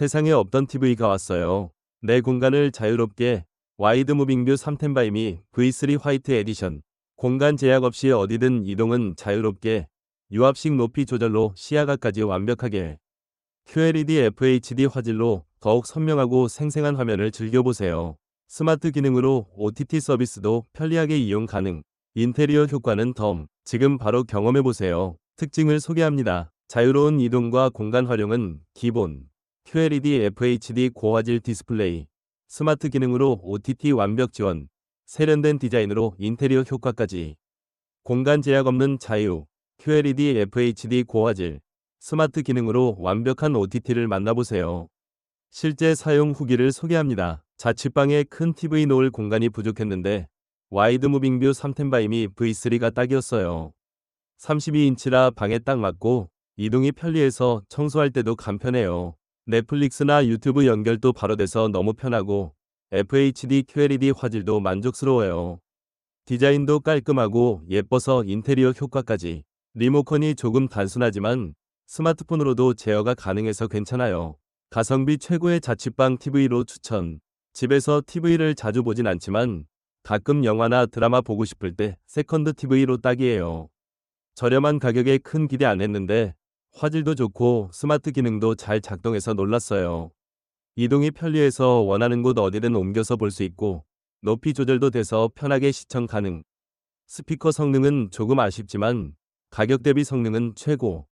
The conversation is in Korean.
세상에 없던 TV가 왔어요. 내 공간을 자유롭게 와이드 무빙뷰 3텐바이미 V3 화이트 에디션 공간 제약 없이 어디든 이동은 자유롭게 유압식 높이 조절로 시야각까지 완벽하게 QLED FHD 화질로 더욱 선명하고 생생한 화면을 즐겨보세요. 스마트 기능으로 OTT 서비스도 편리하게 이용 가능. 인테리어 효과는 덤. 지금 바로 경험해보세요. 특징을 소개합니다. 자유로운 이동과 공간 활용은 기본. QLED FHD 고화질 디스플레이. 스마트 기능으로 OTT 완벽 지원. 세련된 디자인으로 인테리어 효과까지. 공간 제약 없는 자유. QLED FHD 고화질. 스마트 기능으로 완벽한 OTT를 만나보세요. 실제 사용 후기를 소개합니다. 자취방에 큰 TV 놓을 공간이 부족했는데 와이드 무빙뷰 3텐바이미 V3가 딱이었어요. 32인치라 방에 딱 맞고 이동이 편리해서 청소할 때도 간편해요. 넷플릭스나 유튜브 연결도 바로 돼서 너무 편하고 FHD QLED 화질도 만족스러워요. 디자인도 깔끔하고 예뻐서 인테리어 효과까지. 리모컨이 조금 단순하지만 스마트폰으로도 제어가 가능해서 괜찮아요. 가성비 최고의 자취방 TV로 추천. 집에서 TV를 자주 보진 않지만 가끔 영화나 드라마 보고 싶을 때 세컨드 TV로 딱이에요. 저렴한 가격에 큰 기대 안 했는데 화질도 좋고 스마트 기능도 잘 작동해서 놀랐어요. 이동이 편리해서 원하는 곳 어디든 옮겨서 볼 수 있고 높이 조절도 돼서 편하게 시청 가능. 스피커 성능은 조금 아쉽지만 가격 대비 성능은 최고.